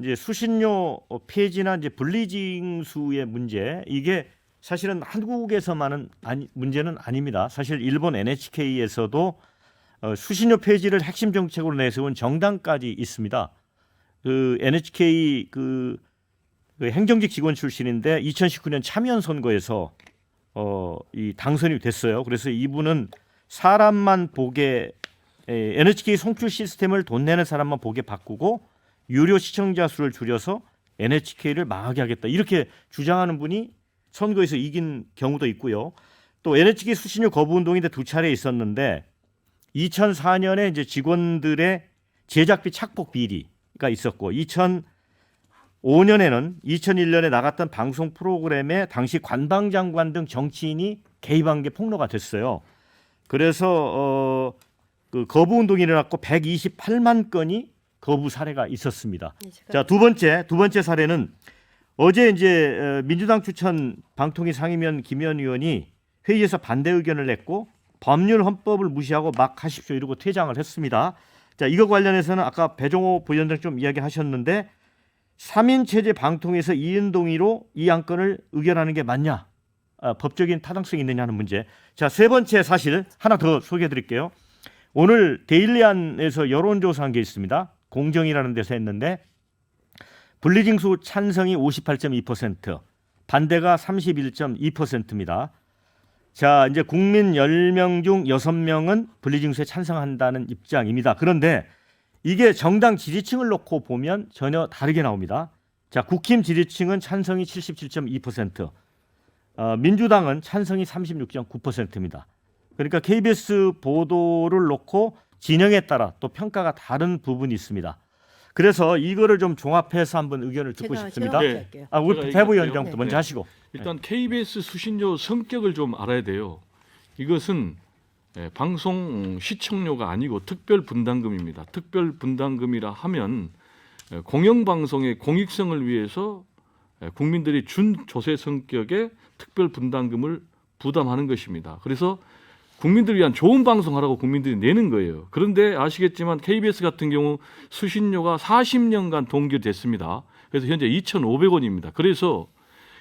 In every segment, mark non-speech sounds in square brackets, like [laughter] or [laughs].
이제 수신료 어, 폐지나 이제 분리징 수의 문제 이게 사실은 한국에서만은 아니, 문제는 아닙니다. 사실 일본 NHK에서도 어, 수신료 폐지를 핵심 정책으로 내세운 정당까지 있습니다. 그 NHK 그, 그 행정직 직원 출신인데 2019년 참여연 선거에서 어, 이 당선이 됐어요. 그래서 이분은 사람만 보게 에, NHK 송출 시스템을 돈 내는 사람만 보게 바꾸고 유료 시청자 수를 줄여서 NHK를 망하게 하겠다 이렇게 주장하는 분이 선거에서 이긴 경우도 있고요. 또 NHK 수신료 거부 운동인데 두 차례 있었는데 2004년에 이제 직원들의 제작비 착복 비리가 있었고 2005년에는 2001년에 나갔던 방송 프로그램에 당시 관방장관 등 정치인이 개입한 게 폭로가 됐어요. 그래서 어, 그 거부 운동이 일어났고 128만 건이 거부 사례가 있었습니다. 네, 자, 두 번째 두 번째 사례는 어제 이제 어, 민주당 추천 방통위 상임위원 김현 의원이 회의에서 반대 의견을 냈고 법률 헌법을 무시하고 막 하십시오 이러고 퇴장을 했습니다. 자, 이거 관련해서는 아까 배종호 부위원장 좀 이야기하셨는데 3인 체제 방통위에서 이은동의로 이 안건을 의결하는 게 맞냐? 아, 법적인 타당성이 있느냐 하는 문제. 자, 세 번째 사실 하나 더 소개해 드릴게요. 오늘 데일리안에서 여론조사한 게 있습니다. 공정이라는 데서 했는데 분리징 수 찬성이 58.2%, 반대가 31.2%입니다. 자, 이제 국민 10명 중 6명은 분리징수에 찬성한다는 입장입니다. 그런데 이게 정당 지지층을 놓고 보면 전혀 다르게 나옵니다. 자, 국힘 지지층은 찬성이 77.2%, 어, 민주당은 찬성이 36.9%입니다. 그러니까 KBS 보도를 놓고 진영에 따라 또 평가가 다른 부분이 있습니다. 그래서 이거를 좀 종합해서 한번 의견을 듣고 제가 싶습니다. 제가 네. 할게요. 아, 우리 제가 배부 얘기할게요. 위원장부터 네. 먼저 네. 하시고. 일단 KBS 수신료 성격을 좀 알아야 돼요. 이것은 예, 방송 시청료가 아니고 특별 분담금입니다. 특별 분담금이라 하면 예, 공영방송의 공익성을 위해서 예, 국민들이 준 조세 성격의 특별 분담금을 부담하는 것입니다. 그래서 국민들을 위한 좋은 방송하라고 국민들이 내는 거예요. 그런데 아시겠지만 KBS 같은 경우 수신료가 40년간 동결됐습니다. 그래서 현재 2,500원입니다. 그래서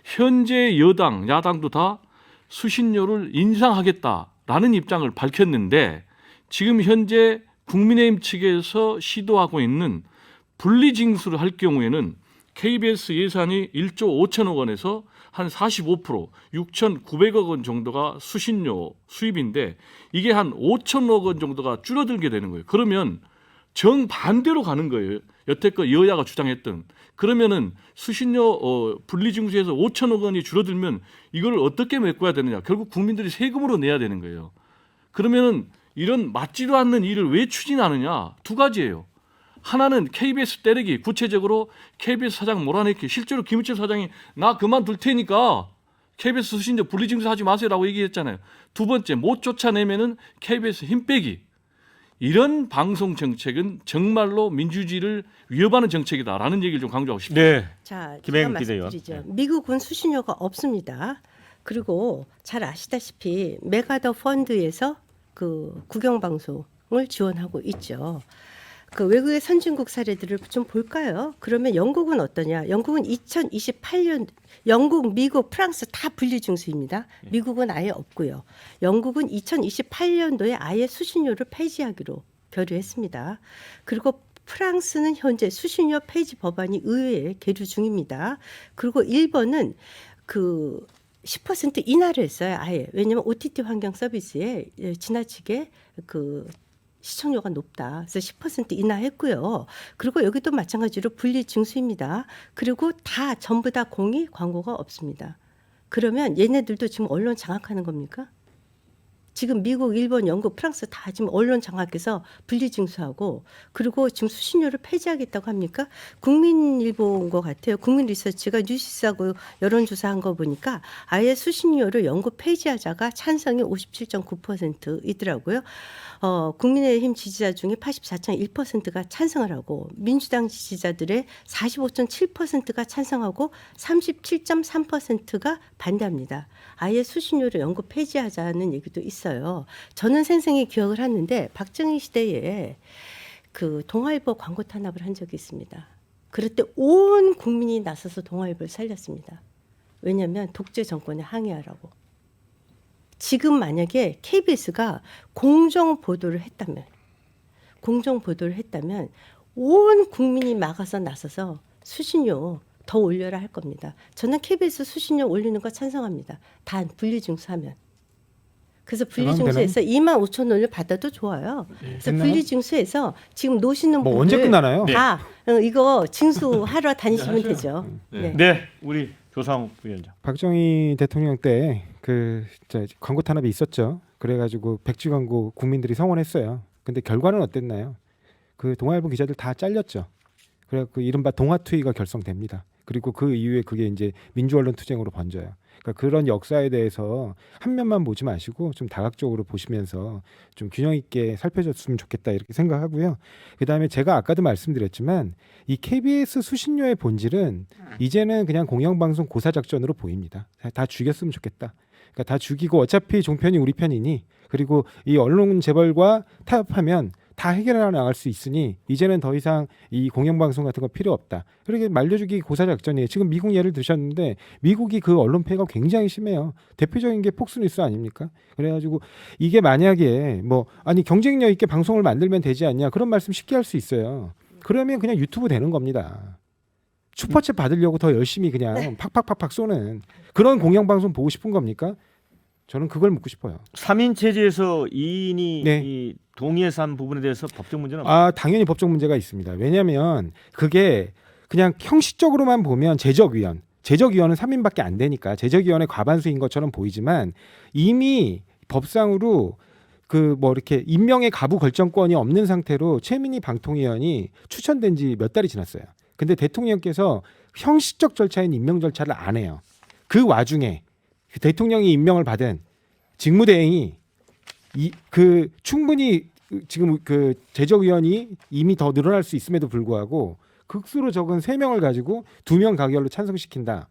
현재 여당, 야당도 다 수신료를 인상하겠다라는 입장을 밝혔는데 지금 현재 국민의힘 측에서 시도하고 있는 분리징수를 할 경우에는 KBS 예산이 1조 5천억 원에서 한 45% 6,900억 원 정도가 수신료 수입인데 이게 한 5천억 원 정도가 줄어들게 되는 거예요. 그러면 정반대로 가는 거예요. 여태껏 여야가 주장했던 그러면은 수신료 어, 분리징수에서 5천억 원이 줄어들면 이걸 어떻게 메꿔야 되느냐? 결국 국민들이 세금으로 내야 되는 거예요. 그러면은 이런 맞지도 않는 일을 왜 추진하느냐? 두 가지예요. 하나는 KBS 때리기, 구체적으로 KBS 사장 몰아내기. 실제로 김우철 사장이 나 그만둘 테니까 KBS 수신료 분리징수 하지 마세요라고 얘기했잖아요. 두 번째 못 쫓아내면은 KBS 힘 빼기. 이런 방송 정책은 정말로 민주주의를 위협하는 정책이다라는 얘기를 좀 강조하고 싶습니다. 네. 자, 제가 기자요. 말씀드리죠. 미국은 수신료가 없습니다. 그리고 잘 아시다시피 메가더 펀드에서 그 국영 방송을 지원하고 있죠. 그 외국의 선진국 사례들을 좀 볼까요? 그러면 영국은 어떠냐? 영국은 2028년 영국, 미국, 프랑스 다 분리징수입니다. 미국은 아예 없고요. 영국은 2028년도에 아예 수신료를 폐지하기로 결의했습니다. 그리고 프랑스는 현재 수신료 폐지 법안이 의회에 계류 중입니다. 그리고 일본은 그 10% 인하를 했어요. 아예. 왜냐하면 OTT 환경 서비스에 예, 지나치게 그 시청료가 높다. 그래서 10% 인하했고요. 그리고 여기도 마찬가지로 분리 징수입니다. 그리고 다 전부 다 공이 광고가 없습니다. 그러면 얘네들도 지금 언론 장악하는 겁니까? 지금 미국, 일본, 영국, 프랑스 다 지금 언론 장악해서 분리 징수하고 그리고 지금 수신료를 폐지하겠다고 합니까? 국민일보인 것 같아요. 국민 리서치가 뉴시스하고 여론조사한 거 보니까 아예 수신료를 영구 폐지하자가 찬성이 57.9%이더라고요. 어, 국민의힘 지지자 중에 84.1%가 찬성을 하고 민주당 지지자들의 45.7%가 찬성하고 37.3%가 반대합니다. 아예 수신료를 영구 폐지하자는 얘기도 있어요. 저는 생생히 기억을 하는데 박정희 시대에 그 동아일보 광고 탄압을 한 적이 있습니다. 그럴 때 온 국민이 나서서 동아일보를 살렸습니다. 왜냐하면 독재 정권에 항의하라고. 지금 만약에 KBS가 공정 보도를 했다면, 공정 보도를 했다면 온 국민이 막아서 나서서 수신료 더 올려라 할 겁니다. 저는 KBS 수신료 올리는 거 찬성합니다. 단 분리징수하면. 그래서 분리징수해서 2만 5천 원을 받아도 좋아요. 그래서 됐나요? 분리징수해서 지금 노시는 뭐 분들 언제 끝나나요? 다 어, 이거 징수하러 [laughs] 다니시면 하셔요. 되죠. 네. 네. 네, 우리 조상욱 부위원장. 박정희 대통령 때그 광고 탄압이 있었죠. 그래가지고 백지 광고 국민들이 성원했어요. 근데 결과는 어땠나요? 그 동아일보 기자들 다 잘렸죠. 그래갖고 이른바 동아투위가 결성됩니다. 그리고 그 이후에 그게 이제 민주언론 투쟁으로 번져요. 그러니까 그런 역사에 대해서 한 면만 보지 마시고 좀 다각적으로 보시면서 좀 균형 있게 살펴줬으면 좋겠다 이렇게 생각하고요. 그다음에 제가 아까도 말씀드렸지만 이 KBS 수신료의 본질은 이제는 그냥 공영방송 고사 작전으로 보입니다. 다 죽였으면 좋겠다. 그러니까 다 죽이고 어차피 종편이 우리 편이니 그리고 이 언론 재벌과 타협하면 다 해결해 나갈 수 있으니 이제는 더 이상 이 공영방송 같은 거 필요 없다. 그렇게 말려주기 고사 작전이에요. 지금 미국 예를 드셨는데 미국이 그 언론 폐해가 굉장히 심해요. 대표적인 게 폭스뉴스 아닙니까? 그래가지고 이게 만약에 뭐 아니 경쟁력 있게 방송을 만들면 되지 않냐 그런 말씀 쉽게 할 수 있어요. 그러면 그냥 유튜브 되는 겁니다. 슈퍼챗 받으려고 더 열심히 그냥 팍팍팍팍 쏘는 그런 공영방송 보고 싶은 겁니까? 저는 그걸 묻고 싶어요. 3인 체제에서 2인이 네. 이 동의해서 한 부분에 대해서 법적 문제는 없아 당연히 법적 문제가 있습니다. 왜냐하면 그게 그냥 형식적으로만 보면 제적위원, 제적위원은 3인밖에 안 되니까 제적위원의 과반수인 것처럼 보이지만 이미 법상으로 그 뭐 이렇게 임명의 가부 결정권이 없는 상태로 최민희 방통위원이 추천된 지 몇 달이 지났어요. 근데 대통령께서 형식적 절차인 임명 절차를 안 해요. 그 와중에 그 대통령이 임명을 받은 직무대행이 이 그 충분히 지금 그 제적위원이 이미 더 늘어날 수 있음에도 불구하고 극수로 적은 세 명을 가지고 두 명 가결로 찬성시킨다.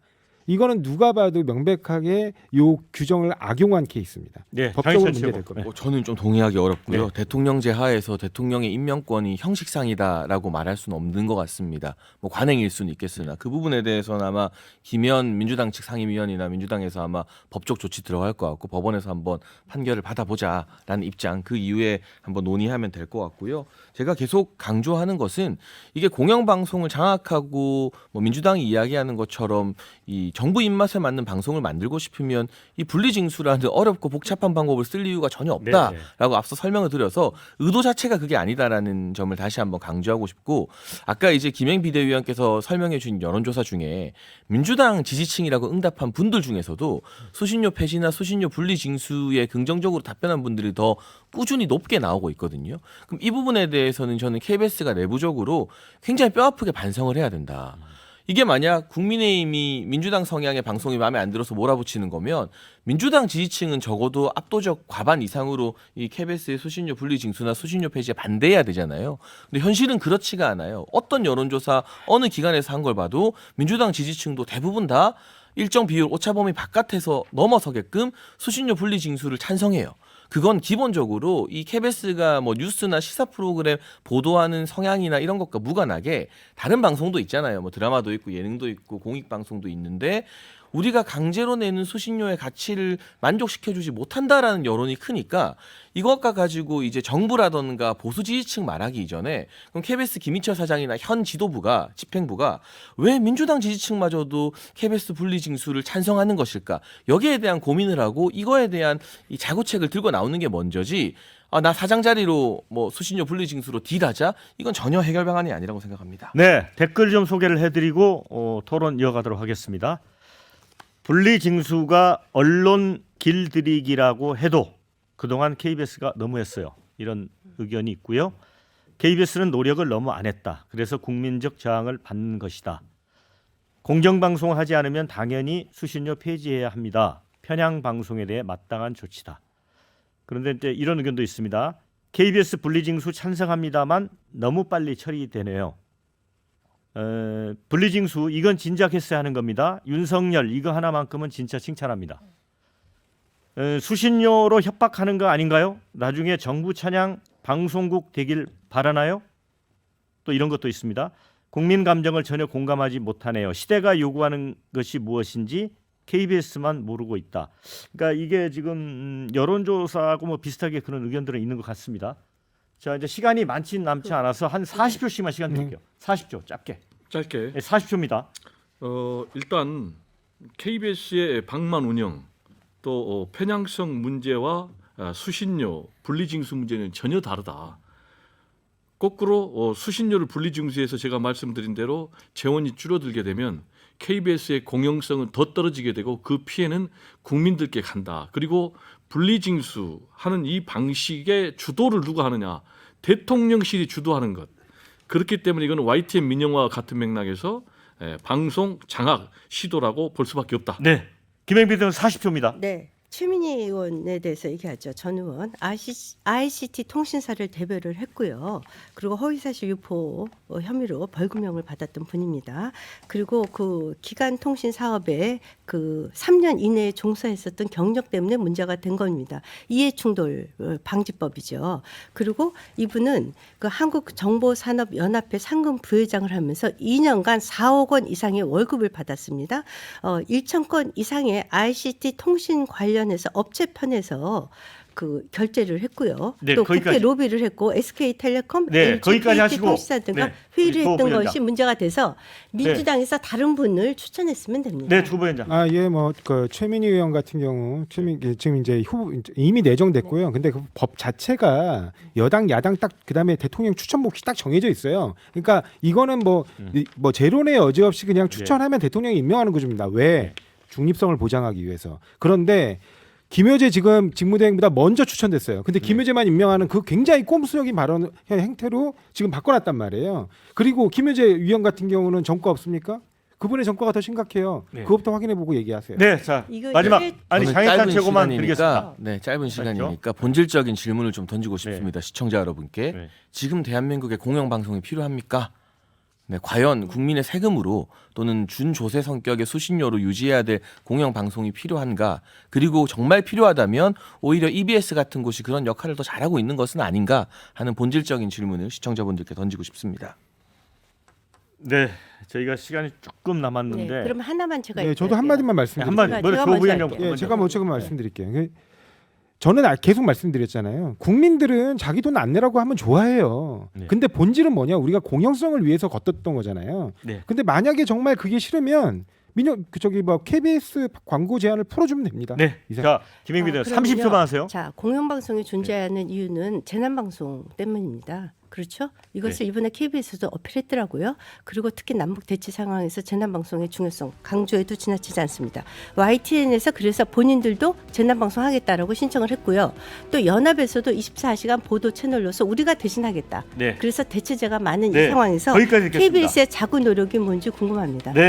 이거는 누가 봐도 명백하게 요 규정을 악용한 케이스입니다. 네, 법적으로 문제될. 겁니다. 뭐 저는 좀 동의하기 어렵고요. 네. 대통령제 하에서 대통령의 임명권이 형식상이다라고 말할 수는 없는 것 같습니다. 뭐 관행일 수는 있겠으나 그 부분에 대해서는 아마 김현 민주당 측 상임위원이나 민주당에서 아마 법적 조치 들어갈 것 같고 법원에서 한번 판결을 받아보자라는 입장 그 이후에 한번 논의하면 될 것 같고요. 제가 계속 강조하는 것은 이게 공영방송을 장악하고 뭐 민주당이 이야기하는 것처럼 이 정부 입맛에 맞는 방송을 만들고 싶으면 이 분리징수라는 어렵고 복잡한 방법을 쓸 이유가 전혀 없다. 네, 네. 라고 앞서 설명을 드려서 의도 자체가 그게 아니다라는 점을 다시 한번 강조하고 싶고 아까 이제 김행 비대위원께서 설명해 주신 여론조사 중에 민주당 지지층이라고 응답한 분들 중에서도 수신료 폐지나 수신료 분리 징수에 긍정적으로 답변한 분들이 더 꾸준히 높게 나오고 있거든요. 그럼 이 부분에 대해서는 저는 KBS가 내부적으로 굉장히 뼈아프게 반성을 해야 된다. 이게 만약 국민의힘이 민주당 성향의 방송이 마음에 안 들어서 몰아붙이는 거면 민주당 지지층은 적어도 압도적 과반 이상으로 이 KBS의 수신료 분리 징수나 수신료 폐지에 반대해야 되잖아요. 근데 현실은 그렇지가 않아요. 어떤 여론조사 어느 기관에서 한 걸 봐도 민주당 지지층도 대부분 다 일정 비율 오차범위 바깥에서 넘어서게끔 수신료 분리 징수를 찬성해요. 그건 기본적으로 이 KBS가 뭐 뉴스나 시사 프로그램 보도하는 성향이나 이런 것과 무관하게 다른 방송도 있잖아요. 뭐 드라마도 있고 예능도 있고 공익 방송도 있는데 우리가 강제로 내는 수신료의 가치를 만족시켜주지 못한다라는 여론이 크니까 이것과 가지고 이제 정부라던가 보수 지지층 말하기 이전에 그럼 KBS 김희철 사장이나 현 지도부가 집행부가 왜 민주당 지지층마저도 KBS 분리징수를 찬성하는 것일까 여기에 대한 고민을 하고 이거에 대한 이 자구책을 들고 나오는 게 먼저지 아, 나 사장 자리로 뭐 수신료 분리징수로 딜하자 이건 전혀 해결 방안이 아니라고 생각합니다. 네, 댓글 좀 소개를 해드리고 어, 토론 이어가도록 하겠습니다. 분리징수가 언론 길들이기라고 해도 그동안 KBS가 너무했어요. 이런 의견이 있고요. KBS는 노력을 너무 안 했다. 그래서 국민적 저항을 받는 것이다. 공정방송을 하지 않으면 당연히 수신료 폐지해야 합니다. 편향 방송에 대해 마땅한 조치다. 그런데 이제 이런 의견도 있습니다. KBS 분리징수 찬성합니다만 너무 빨리 처리되네요. 어, 분리징수 이건 진작 했어야 하는 겁니다. 윤석열 이거 하나만큼은 진짜 칭찬합니다. 어, 수신료로 협박하는 거 아닌가요? 나중에 정부 찬양 방송국 되길 바라나요? 또 이런 것도 있습니다. 국민 감정을 전혀 공감하지 못하네요. 시대가 요구하는 것이 무엇인지 KBS만 모르고 있다. 그러니까 이게 지금 음, 여론조사하고 뭐 비슷하게 그런 의견들은 있는 것 같습니다. 자 이제 시간이 많지 남지 않아서 한 40초씩만 시간 드릴게요. 40초 짧게. 짧게 네, 40초입니다. 어, 일단 KBS의 방만 운영 또 어, 편향성 문제와 아, 수신료 분리징수 문제는 전혀 다르다. 거꾸로 어, 수신료를 분리징수해서 제가 말씀드린 대로 재원이 줄어들게 되면 KBS의 공영성은 더 떨어지게 되고 그 피해는 국민들께 간다. 그리고 분리징수 하는 이 방식의 주도를 누가 하느냐? 대통령실이 주도하는 것. 그렇기 때문에 이거는 YTN 민영화와 같은 맥락에서 에, 방송 장악 시도라고 볼 수밖에 없다. 네. 김행비 대원 40초입니다. 네. 최민희 의원에 대해서 얘기하죠. 전 의원 ICT 통신사를 대별을 했고요. 그리고 허위사실 유포 어, 혐의로 벌금형을 받았던 분입니다. 그리고 그 기간 통신 사업에 그 3년 이내에 종사했었던 경력 때문에 문제가 된 겁니다. 이해충돌 어, 방지법이죠. 그리고 이분은 그 한국정보산업연합회 상금 부회장을 하면서 2년간 4억 원 이상의 월급을 받았습니다. 어, 1천 건 이상의 ICT 통신 관련 해서 업체 편에서 그 결제를 했고요. 네, 또 거기까지. 국회 로비를 했고 SK텔레콤, 네, LG, 거기까지 KT 하시고. 통신사 등과 네, 회의를 조 했던 부위원장. 것이 문제가 돼서 민주당에서 다른 분을 추천했으면 됩니다. 네, 주 부위원장. 아, 예, 뭐 그 최민희 의원 같은 경우 최민 예, 지금 이제 후보 이미 내정됐고요. 근데 그 법 자체가 여당 야당 딱 그 다음에 대통령 추천 몫이 딱 정해져 있어요. 그러니까 이거는 뭐뭐 제론의 여지 없이 그냥 추천하면 대통령이 임명하는 구조입니다. 왜 중립성을 보장하기 위해서. 그런데 김효재 지금 직무대행보다 먼저 추천됐어요. 근데 김효재만 임명하는 그 굉장히 꼼수적인 발언 행태로 지금 바꿔놨단 말이에요. 그리고 김효재 위원 같은 경우는 전과 없습니까? 그분의 전과가 더 심각해요. 네. 그것부터 확인해보고 얘기하세요. 네, 자 이거 마지막 이게- 아니 짧은 최고만 드리겠습니다. 네, 짧은 시간이니까 본질적인 질문을 좀 던지고 네. 싶습니다. 시청자 여러분께 네. 지금 대한민국에 공영 방송이 필요합니까? 네, 과연 국민의 세금으로 또는 준조세 성격의 수신료로 유지해야 될 공영 방송이 필요한가? 그리고 정말 필요하다면 오히려 EBS 같은 곳이 그런 역할을 더 잘하고 있는 것은 아닌가 하는 본질적인 질문을 시청자분들께 던지고 싶습니다. 네, 저희가 시간이 조금 네, 남았는데 그럼 하나만 제가 네, 저도. 한 마디만 네, 말씀드릴게요. 한마디 제가- 먼저 제가 조 먼저 할게요. 예. 제가 먼저 말씀드릴게요. 그 저는 아- 계속 말씀드렸잖아요. 국민들은 자기 돈 안 내라고 하면 좋아해요. 네. 근데 본질은 뭐냐? 우리가 공영성을 위해서 걷었던 거잖아요. 네. 근데 만약에 정말 그게 싫으면 민영 그 저기 뭐 KBS 광고 제한을 풀어주면 됩니다. 네, 이상. 자 김행비 대원 아, 30초만 그러면요. 하세요. 자, 공영방송이 존재하는 이유는 재난방송 때문입니다. 그렇죠? 이것을 네. 이번에 KBS도 어필했더라고요. 그리고 특히 남북 대치 상황에서 재난 방송의 중요성 강조해도 지나치지 않습니다. YTN에서 그래서 본인들도 재난 방송 하겠다라고 신청을 했고요. 또 연합에서도 24시간 보도 채널로서 우리가 대신하겠다. 네, 그래서 대체제가 많은 네, 이 상황에서. KBS의 자구 노력이 뭔지 궁금합니다. 네,